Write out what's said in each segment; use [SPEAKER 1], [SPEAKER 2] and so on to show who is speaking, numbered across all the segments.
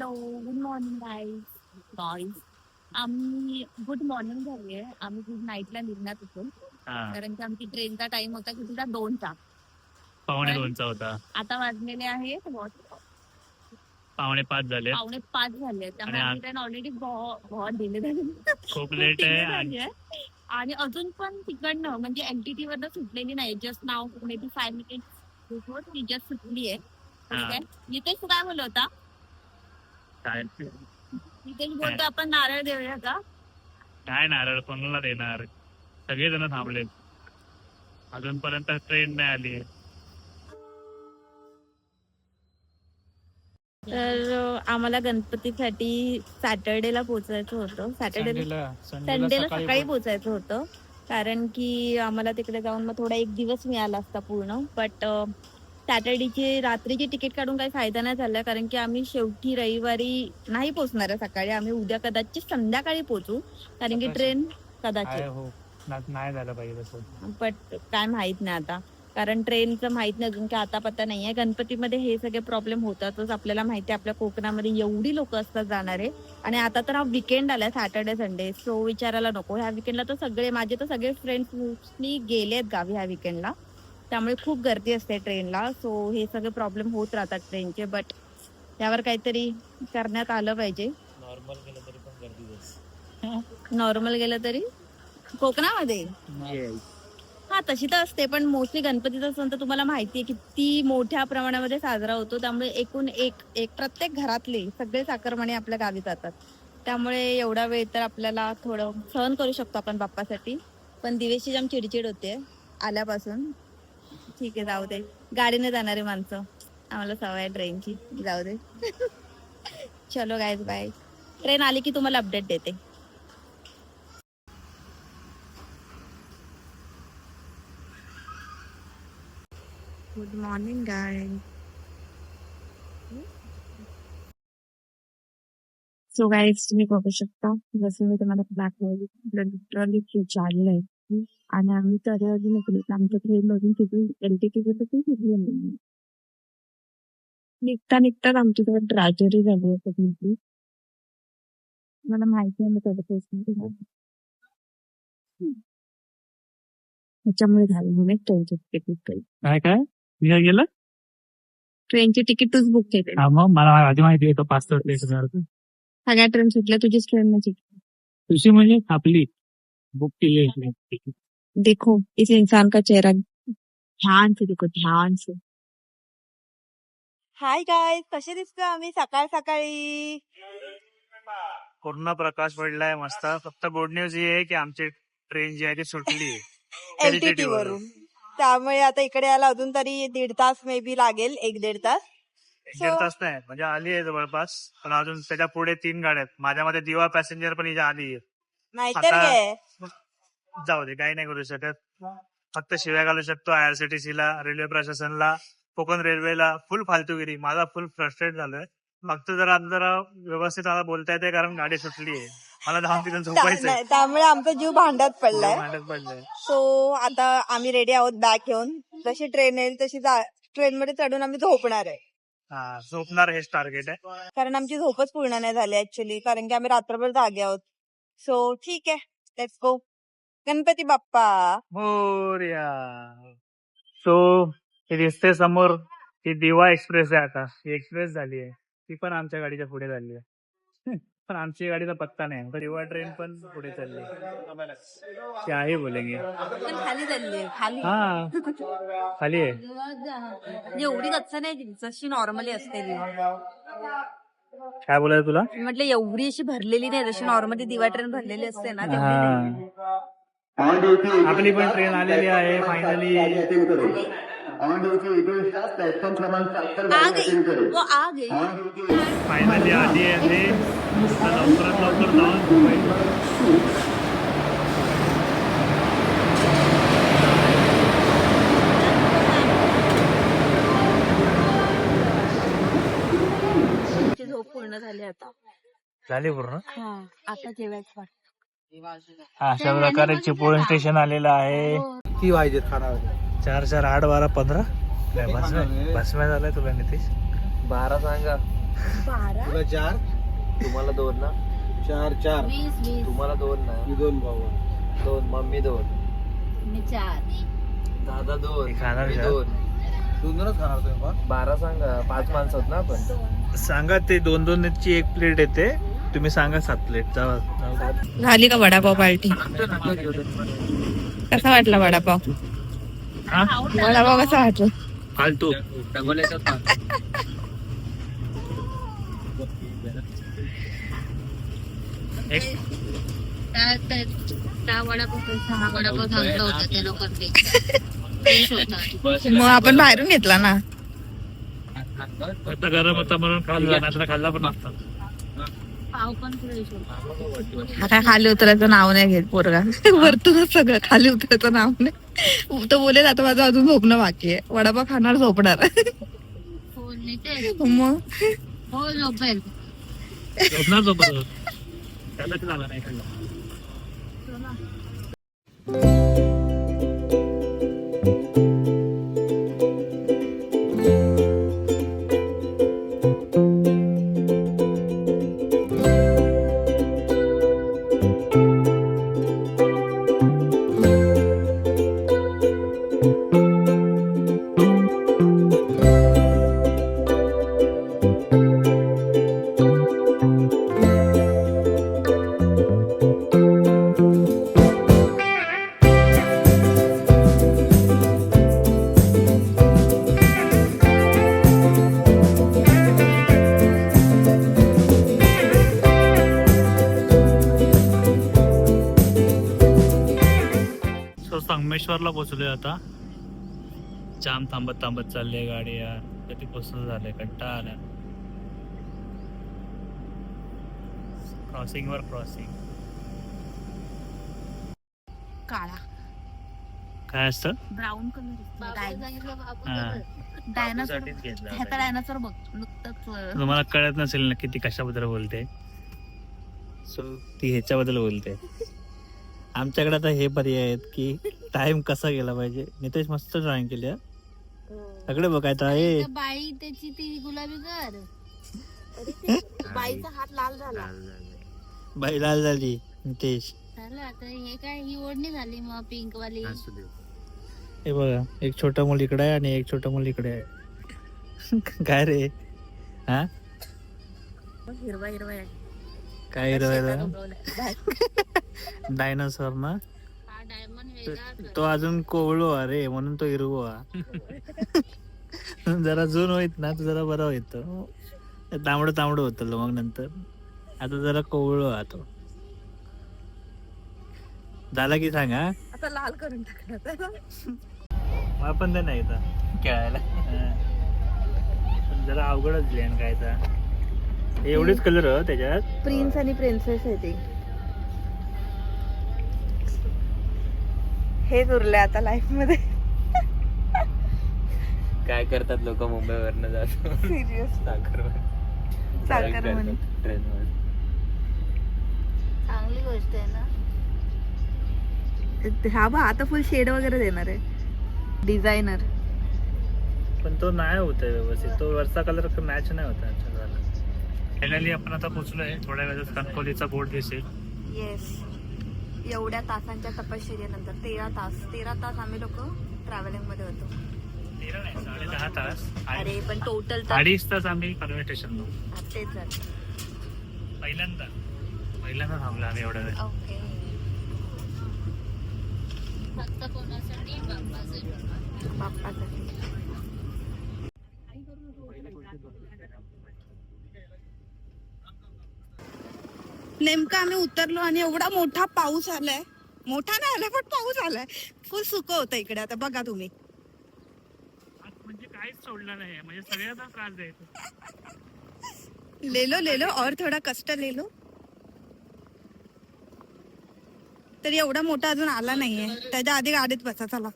[SPEAKER 1] Hello good morning guys guys आम्ही good morning झाली आहे आम्ही गुड नाईटला निघणार होतो.
[SPEAKER 2] हा.
[SPEAKER 1] कारण की आमची ट्रेनचा टाइम होता कितीचा दोनचा.
[SPEAKER 2] पावणे दोनचा होता.
[SPEAKER 1] आता वाजलेले आहेत what?
[SPEAKER 2] पावणे पाच झाले
[SPEAKER 1] पावणे पाच झाले. त्यामुळे आमची ट्रेन ऑलरेडी बहुत झाली.
[SPEAKER 2] खूप लेट आहे. आणि
[SPEAKER 1] आहे. अजून पण तिकडनं म्हणजे एलटीटी वरनं सुटलेली नाही. Just now maybe five minute before ती जस्ट सुटली आहे
[SPEAKER 2] हा.
[SPEAKER 1] ठीक आहे? काय बोलत होता
[SPEAKER 2] काय?
[SPEAKER 1] बोलतो आपण नारळ देऊया का?
[SPEAKER 2] काय नारळ? कोणाला देणार? सगळेजण थांबलेत. अजूनपर्यंत ट्रेन नाही आली
[SPEAKER 1] तर आम्हाला गणपतीसाठी सॅटर्डेला पोचायचं होतं. सॅटर्डे संडेला सकाळी पोचायचं होतं. कारण की आम्हाला तिकडे जाऊन मग थोडा एक दिवस मिळाला असता पूर्ण. बट सॅटर्डेची रात्रीची तिकीट काढून काही फायदा नाही झाला कारण की आम्ही शेवटी रविवारी नाही पोचणार आहे सकाळी. आम्ही उद्या कदाचित संध्याकाळी पोचू कारण की. ट्रेन कदाचित.
[SPEAKER 2] हो. नाही झालं पाहिजे तसं.
[SPEAKER 1] बट काय माहीत नाही आता. कारण ट्रेनचं माहीत नाही अजून की आता पत्ता नाहीये गणपतीमध्ये हे सगळे प्रॉब्लेम होतातच. आपल्याला माहिती आहे आपल्या कोकणामध्ये एवढी लोक असतात जाणारे. आणि आता तर हा विकेंड आलाय सॅटर्डे संडे सो विचारायला नको. ह्या विकेंडला तर सगळे माझे तर सगळे फ्रेंड्स मोस्टली गेलेत गावी ह्या विकेंडला त्यामुळे खूप गर्दी असते ट्रेनला. सो हे सगळे प्रॉब्लेम होत राहतात ट्रेनचे बट त्यावर काहीतरी करण्यात आलं पाहिजे.
[SPEAKER 2] नॉर्मल गेलं तरी पण गर्दी
[SPEAKER 1] नॉर्मल गेलं तरी? कोकणामध्ये? हा तशी तर असते पण मोस्टली गणपतीचा सण तर तुम्हाला माहिती आहे किती मोठ्या प्रमाणामध्ये साजरा होतो. त्यामुळे एकूण एक एक प्रत्येक घरातले सगळे साखरमणे आपल्या गावी जातात. त्यामुळे एवढा वेळ तर आपल्याला थोडं सहन करू शकतो आपण बाप्पासाठी. पण दिवेशची जाम चिडचिड होते आल्यापासून. ठीक आहे जाऊ दे. गाडीने जाणारे माणसं. आम्हाला सवय आहे ट्रेनची. जाऊ दे. चलो गायज बाय ट्रेन आली की तुम्हाला अपडेट देते. Good morning guy so guys तुम्ही बघू शकता जसं मी तुम्हाला दाखवलं लिटरली फ्रीज आलेलं आहे आणि आम्ही तर आमच्या ट्रेन मधून तिथून पण फिरलो नाही निघता निघताच आमच्याकडे ट्रॅजरी झाली सगळी मला माहिती आहे मी त्याचं त्याच्यामुळे झालं म्हणून ट्रेनची तिकीट बुक केली.
[SPEAKER 2] काय काय? मी काय गेलं?
[SPEAKER 1] ट्रेनची तिकीट तूच बुक केली.
[SPEAKER 2] मग मला आधी माहिती आहे पाच लेट होणार होतं.
[SPEAKER 1] सगळ्या ट्रेन सुटल्या तुझीच ट्रेन नव्हती
[SPEAKER 2] तुझी म्हणजे आपली. बुक केली आहे. तिकीट.
[SPEAKER 1] देखो इस इंसान का चेहरा ध्यान से देखो ध्यान से।
[SPEAKER 3] हाय गाय कसे दिसतो आम्ही सकाळ सकाळी
[SPEAKER 2] पूर्ण प्रकाश पडलाय मस्त. फक्त गुड न्यूज ही आहे की आमची ट्रेन जी आहे ती सुटली. आहे
[SPEAKER 3] एलटीटी वरून. त्यामुळे आता इकडे यायला अजून तरी दीड तास मे बी लागेल एक दीड तास.
[SPEAKER 2] एक दीड तास नाही म्हणजे आली आहे जवळपास. पण अजून त्याच्या पुढे तीन गाड्या आहेत. माझ्यामध्ये दिवा पॅसेंजर पण हिच्या आली आहे.
[SPEAKER 3] नाहीतर काय
[SPEAKER 2] जाऊ दे काही नाही करू शकत. फक्त शिव्या घालू शकतो आयआरसीटीसी ला रेल्वे प्रशासनला कोकण रेल्वेला. फुल फालतूगिरी. माझा फुल फ्रस्ट्रेट झालोय. मागचं जरा जरा व्यवस्थित मला बोलता येते कारण गाडी सुटली आहे. मला धावून तिथून
[SPEAKER 3] नाही, त्यामुळे आमचा जीव भांड्यात पडलाय.
[SPEAKER 2] भांडत पडलंय.
[SPEAKER 3] सो आता आम्ही रेडी आहोत बॅग घेऊन. जशी ट्रेन येईल तशी ट्रेन मध्ये चढून आम्ही झोपणार आहे.
[SPEAKER 2] हा झोपणार हेच टार्गेट आहे.
[SPEAKER 3] कारण आमची झोपच पूर्ण नाही झाली ऍक्च्युली कारण की आम्ही रात्रभर जागे आहोत. सो ठीक आहे. Let's go Ganpati Bappa.
[SPEAKER 2] Morya so हे दिसते समोर ही दिवा एक्सप्रेस आहे आता. ही एक्सप्रेस झाली आहे. ती पण आमच्या गाडीच्या पुढे झाली आहे. पण आमची गाडीचा पत्ता नाही. आता दिवा ट्रेन पण पुढे चालली आहे. ते आहे बोलेंगे.
[SPEAKER 1] पण खाली चालली खाली.
[SPEAKER 2] हा. खाली आहे.
[SPEAKER 1] म्हणजे एवढी गच्च नाही जशी नॉर्मली असते ती.
[SPEAKER 2] काय बोलायचं तुला?
[SPEAKER 1] म्हटलं एवढी अशी भरलेली नाही. जशी नॉर्मली दिवा ट्रेन भरलेली असते ना तेवढी
[SPEAKER 2] हा
[SPEAKER 1] नाही.
[SPEAKER 2] आपली पण ट्रेन आलेली आहे फायनली
[SPEAKER 1] आ गई वो आ गई
[SPEAKER 2] फायनली आली आहे. आता लवकरात लवकर जाऊन
[SPEAKER 1] पूर्ण झाली आता.
[SPEAKER 2] झाली पूर्ण?
[SPEAKER 1] हा आता जेवायचं वाटतं.
[SPEAKER 2] हा, अशा प्रकारे चिपळूण स्टेशन आलेलं आहे.
[SPEAKER 4] किती पाहिजेत खानावळे
[SPEAKER 2] चार चार आठ बारा पंधरा. भस्म्या भस्म्या झालाय तुला नितीश?
[SPEAKER 4] बारा सांगा. तुला चार?
[SPEAKER 5] तुम्हाला दोन ना?
[SPEAKER 4] चार चार.
[SPEAKER 5] तुम्हाला दोन ना?
[SPEAKER 4] मी दोन भाऊ
[SPEAKER 5] दोन मम्मी दोन.
[SPEAKER 1] मी चार.
[SPEAKER 5] दादा दोन.
[SPEAKER 2] हे खाणार?
[SPEAKER 5] दोन
[SPEAKER 4] दोन. दोनच खाणार तुम्ही पण?
[SPEAKER 5] बारा सांगा. पाच माणसं आहेत ना आपण?
[SPEAKER 2] सांगा ते दोन दोन ची एक प्लेट येते. तुम्ही सांगा सात प्लेट
[SPEAKER 1] झाली का वडापाव पार्टी? कसा वाटला वडापाव? वडापाव कसा वाटला?
[SPEAKER 2] फालतू.
[SPEAKER 1] मग आपण बाहेरून घेतला ना.
[SPEAKER 2] आता गरम होता म्हणून खाल्ला नाहीतर खाल्ला पण नसता
[SPEAKER 1] आता खाली उतरायचं नाव नाही घेत पोरगा. वरतूनच सगळं खाली उतरायचं नाव नाही. तो बोलेल आता माझं अजून झोपणं बाकी आहे. वडापाव खाणार झोपणार. मग?
[SPEAKER 2] झोपणार झोपत त्यालाच झाला नाही खाल्ला सो संगमेश्वरला पोहोचलोय आता. जाम थांबत थांबत चालली गाडी यार. कधी पोहोचलं झालंय? कंटाळा आला क्रॉसिंग वर क्रॉसिंग
[SPEAKER 1] काळा.
[SPEAKER 2] काय असतं?
[SPEAKER 1] Brown colour. डायनासोर ह्याचा बघ. नुकतंच
[SPEAKER 2] तुम्हाला कळत नसेल नक्की ती कशाबद्दल बोलते. सो ती ह्याच्याबद्दल बोलते. आमच्याकडे आता हे पर्याय आहेत की टाइम कसा गेला पाहिजे? नितेश मस्त ड्रॉइंग केली हा. सगळे बघायचं आहे
[SPEAKER 6] बाई त्याची ती गुलाबी घर.
[SPEAKER 1] बाईचा हात लाल झाला.
[SPEAKER 2] बाई लाल झाली नितेश.
[SPEAKER 6] झालं आता हे काय ही ओढणी झाली मग पिंक वाली
[SPEAKER 2] हे बघा एक छोटा मुल इकडे आहे आणि एक छोटा मुल इकडे आहे. काय रे? हा?
[SPEAKER 1] हिरवा हिरवा आहे.
[SPEAKER 2] काय डायनासॉर ना?
[SPEAKER 6] हा
[SPEAKER 2] तो अजून कोवळो अरे म्हणून तो हिरवो. जरा जून होईत ना तर जरा बरा होईत. तांबडं तांबडं होतं मग नंतर. आता जरा कोवळो हा तो. झाला की सांगा
[SPEAKER 1] आता लाल करून टाकणार
[SPEAKER 2] मला पण ते नाही.
[SPEAKER 5] खेळायला.
[SPEAKER 2] हा. जरा अवघडच प्लॅन काय तर एवढेच कलर त्याच्यात?
[SPEAKER 1] प्रिन्स आणि प्रिन्सेस आहे ते. हेच उरले आता लाईफमध्ये.
[SPEAKER 5] काय करतात लोक मुंबईवरनं जातो?
[SPEAKER 1] सिरियस साखर म्हणे.
[SPEAKER 5] ट्रेनवर
[SPEAKER 6] चांगली गोष्ट आहे ना.
[SPEAKER 1] हा बा आता फुल शेड वगैरे देणार आहे. डिझायनर
[SPEAKER 2] पण तो नाही होत व्यवस्थित. तो वरचा कलर मॅच नाही होता फायनली आपण आता पोहोचलोय. थोड्या वेळात कणकोलीचा बोर्ड दिसेल.
[SPEAKER 3] येस एवढ्या तासांच्या तपश्चर्यानंतर तेरा तास तेरा तास आम्ही लोक ट्रॅव्हलिंगमध्ये होतो.
[SPEAKER 2] तेरा नाही साडे दहा तास.
[SPEAKER 3] अरे पण टोटल
[SPEAKER 2] अडीच तास आम्ही कन्वे स्टेशनला
[SPEAKER 3] तेच
[SPEAKER 2] पहिल्यांदा. पहिल्यांदा थांबलो आम्ही एवढ्या वेळ.
[SPEAKER 3] ओके.
[SPEAKER 6] फक्त कोणासाठी? बाप्पासाठी.
[SPEAKER 3] बाप्पासाठी.
[SPEAKER 1] नेमकं आम्ही उतरलो आणि एवढा मोठा पाऊस आलाय. मोठा नाही आला पण पाऊस आलाय. फुल सुक होतं इकडे आता बघा तुम्ही.
[SPEAKER 2] म्हणजे काहीच सोडलं नाही म्हणजे सगळ्यांना त्रास द्यायचा.
[SPEAKER 1] लेलो लेलो और थोडा कष्ट लेलो. तरी एवढा मोठा अजून आला नाहीये. त्याच्या आधी गाडीत बसा चला.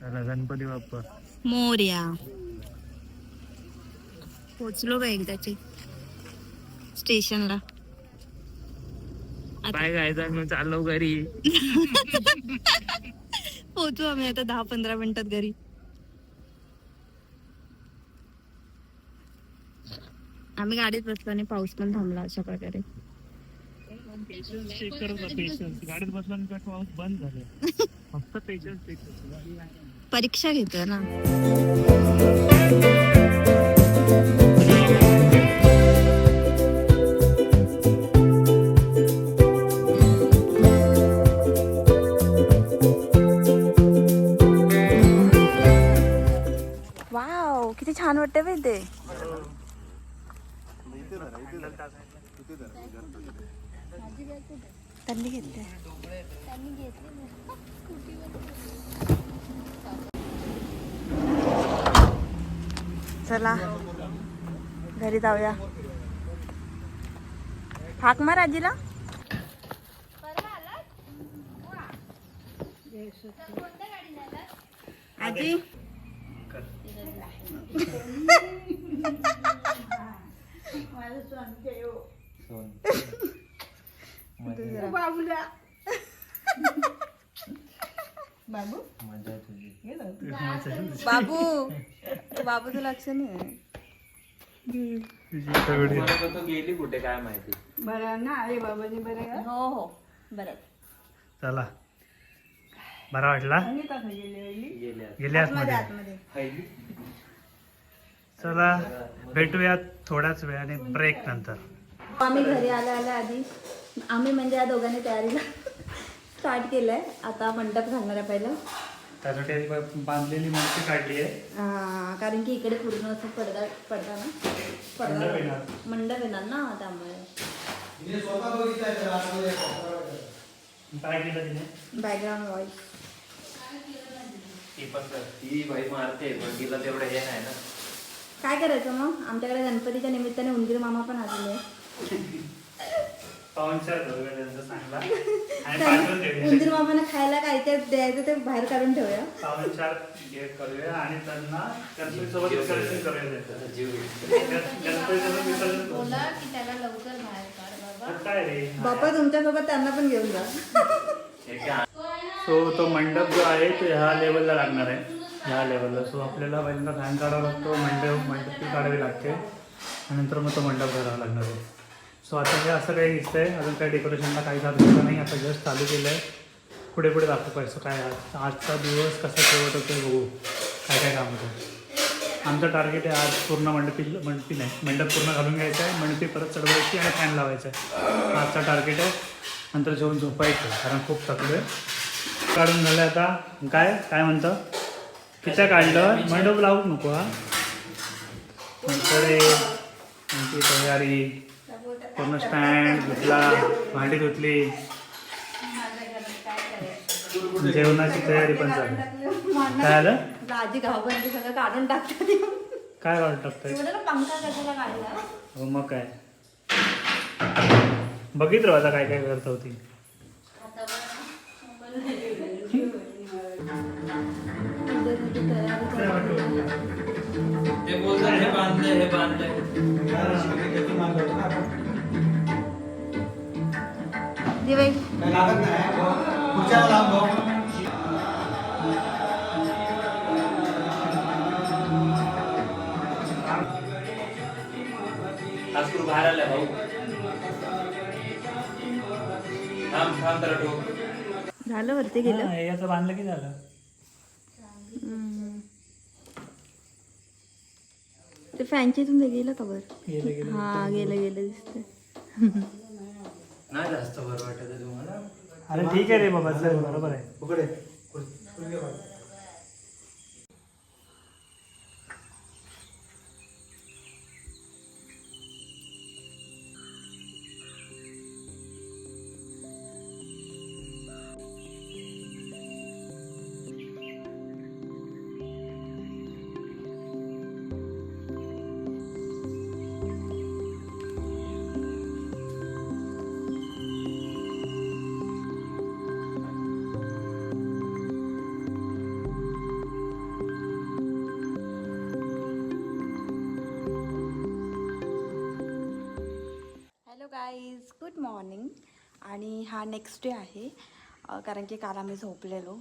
[SPEAKER 2] चला गणपती बाप्पा.
[SPEAKER 1] मोर्या. पोहोचलो का एकदाचे स्टेशनला.
[SPEAKER 2] काय जायचं मग चाललो घरी.
[SPEAKER 1] पोहोचू आम्ही आता दहा पंधरा मिनिटात घरी.
[SPEAKER 3] आम्ही गाडीत बसलो आणि पाऊस पण थांबला अशा प्रकारे. परीक्षा घेतोय ना. छान वाटते बाई ते. त्यांनी घेतले चला घरी जाऊया. हाक मार आजीला. आजी?
[SPEAKER 5] मजा तुझी.
[SPEAKER 3] बाबू. बाबूचं लक्ष नाही.
[SPEAKER 5] तो गेली कुठे काय माहिती.
[SPEAKER 3] हो हो. बरं.
[SPEAKER 2] चला. बरा वाटला?
[SPEAKER 5] गेल्या
[SPEAKER 2] गेले आतमध्ये. चला भेटूया थोड्याच वेळाने ब्रेक नंतर.
[SPEAKER 3] आम्ही घरी आल्या आल्या आधी. आम्ही म्हणजे या दोघांनी तयारीला स्टार्ट केलंय. आता मंडप घालणार आहे पहिलं.
[SPEAKER 2] त्यासाठी आधी बांधलेली मूर्ती काढली आहे.
[SPEAKER 3] आ, कारण की इकडे पूर्ण असं पडदा पडदा ना?
[SPEAKER 2] मंडप
[SPEAKER 3] पडदा
[SPEAKER 2] येणार.
[SPEAKER 3] मंडप येणार ना त्यामुळे.
[SPEAKER 2] काय केलं तिने
[SPEAKER 3] बॅकग्राऊंड व्हॉइस
[SPEAKER 5] ती पण कर. ती भाई मारते पण तिला तेवढं हे नाही ना.
[SPEAKER 3] काय करायचं मग? आमच्याकडे गणपतीच्या निमित्ताने उंदीर मामा पण आलेले आहे.
[SPEAKER 2] पाहुणचार करूया त्यांचा चांगला? आणि पाठवून देऊया
[SPEAKER 3] उंदीर मामाने खायला काय काय द्यायचं ते बाहेर काढून ठेवूया.
[SPEAKER 2] पाहुणचार करूया आणि त्यांना गणपतीसोबत विसर्जन करूया त्यांचं.
[SPEAKER 5] जीव
[SPEAKER 2] गण- गणपतीसोबत विसर्जन करू.
[SPEAKER 6] बोला की त्याला लवकर बाहेर काढ बाबा.
[SPEAKER 2] तर काय रे?
[SPEAKER 3] बाप्पा तुमच्यासोबत त्यांना पण घेऊन जा.
[SPEAKER 5] हे काय
[SPEAKER 2] सो तो मंडप जो आहे तो ह्या लेवलला लागणार आहे. ह्या लेवलला सो आपल्याला पहिल्यांदा फॅन काढावा लागतो मंडप मंडपी काढावी लागते. आणि नंतर मग तो मंडप करावा लागणार आहे. सो आता हे असं काही दिसतंय. अजून काही डेकोरेशनला काही झालं नाही. आता जस्ट चालू केलं आहे पुढे पुढे दाखवू पैसे काय आजचा दिवस कसा शेवट होतो बघू. काय काय काम होतं आमचं टार्गेट आहे आज पूर्ण मंडपी मंडपी नाही. मंडप पूर्ण घालून घ्यायचं आहे. मंडपी परत चढवायची आणि फॅन लावायचा आहे. आजचा टार्गेट आहे. नंतर जेवून झोपायचं कारण खूप थकलो आहे काढून झालं आता. काय? काय म्हणतं? किती काढलं? मंडप लावू नको हा. कडे आमची तयारी पूर्ण स्टँड धुतला भांडी धुतली. जेवणाची तयारी पण झाली काय आलं?
[SPEAKER 3] सगळं काढून टाकतात.
[SPEAKER 2] काय काढून हो मग काय? बघित आता काय काय करत होती.
[SPEAKER 5] ते बोलतात हे बांधलंय हे बांधलंय.
[SPEAKER 3] दिवाळी.
[SPEAKER 4] लागत नाही पुढच्या लांब भाऊ.
[SPEAKER 5] आज तू बाहेर आलाय भाऊ? थांब थांब तर ठोक
[SPEAKER 3] झालं वरती गेलं?
[SPEAKER 2] याचं बांधलं की झालं.
[SPEAKER 3] ते फॅनच्या इथून गेलं का
[SPEAKER 2] गेलं गेलं
[SPEAKER 3] हा गेलं. गेलं दिसतंय.
[SPEAKER 5] नाही जास्त बरं वाटत आहे तुम्हाला.
[SPEAKER 2] अरे ठीक आहे रे बाबा चल बरोबर आहे.
[SPEAKER 4] उकडे
[SPEAKER 3] गाईज गुड मॉर्निंग आणि हा नेक्स्ट डे आहे. कारण की काल आम्ही झोपलेलो.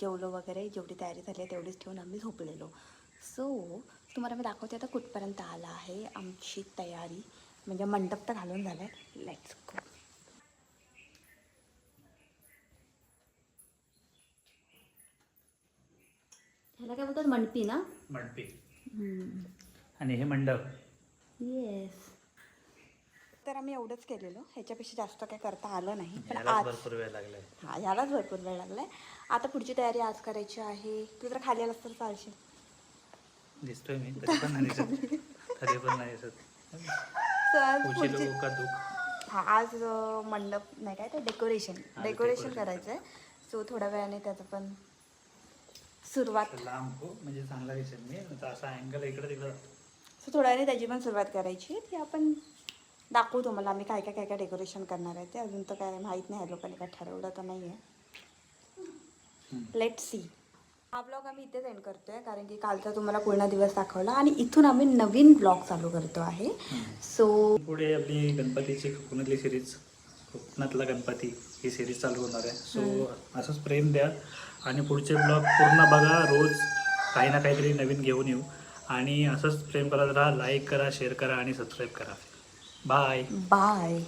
[SPEAKER 3] जेवलो वगैरे जेवढी तयारी झाली आहे तेवढीच ठेवून आम्ही झोपलेलो. सो तुम्हाला मी दाखवते आता कुठपर्यंत आला आहे आमची तयारी. म्हणजे मंडप तर घालून झालाय. लेट्स गो ह्याला काय बोलतात? मंडपी ना?
[SPEAKER 2] मंडपी. आणि हे मंडप.
[SPEAKER 3] येस तर आम्ही एवढंच केलेलं. ह्याच्यापेक्षा जास्त काय करता आलं नाही. पण आज
[SPEAKER 2] भरपूर वेळ लागलाय.
[SPEAKER 3] हा यालाच भरपूर वेळ लागलाय. आता पुढची तयारी आज करायची आहे. तू जर खाली आलास तर चालशील.
[SPEAKER 2] दिसतोय मी तरी पण नाही दिसत. तरी पण नाही दिसत.
[SPEAKER 3] So, आज
[SPEAKER 2] उची
[SPEAKER 3] पुढची
[SPEAKER 2] लोक का दुःख?
[SPEAKER 3] हा आज अं, मंडप नाही काय ते डेकोरेशन.
[SPEAKER 2] हा,
[SPEAKER 3] डेकोरेशन
[SPEAKER 2] decoration.
[SPEAKER 3] करायचं आहे सो थोड्या वेळाने त्याचं पण सुरुवात.
[SPEAKER 2] लांब हो म्हणजे चांगला दिसेल. मी आता असा अँगल इकडे तिकडे
[SPEAKER 3] सो थोड्या वेळाने त्याची पण सुरुवात करायची. ती आपण दाखवू तुम्हाला आम्ही काय काय काय काय डेकोरेशन करणार आहे ते. अजून तर काय माहीत नाही ह्या लोकांनी काय ठरवलं तर नाही आहे लेट सी हा ब्लॉग आम्ही इथेच एंड करतोय कारण की कालचा तुम्हाला पूर्ण दिवस दाखवला. आणि इथून आम्ही नवीन ब्लॉग चालू करतो आहे. सो
[SPEAKER 2] पुढे आपली गणपतीची कोकणातली सिरीज कोकणातला गणपती ही सिरीज चालू होणार आहे. सो असंच प्रेम द्या. आणि पुढचे ब्लॉग पूर्ण बघा रोज काही ना काहीतरी नवीन घेऊन येऊ. आणि असंच प्रेम करत राहा लाईक करा शेअर करा आणि सबस्क्राईब करा. Bye
[SPEAKER 3] bye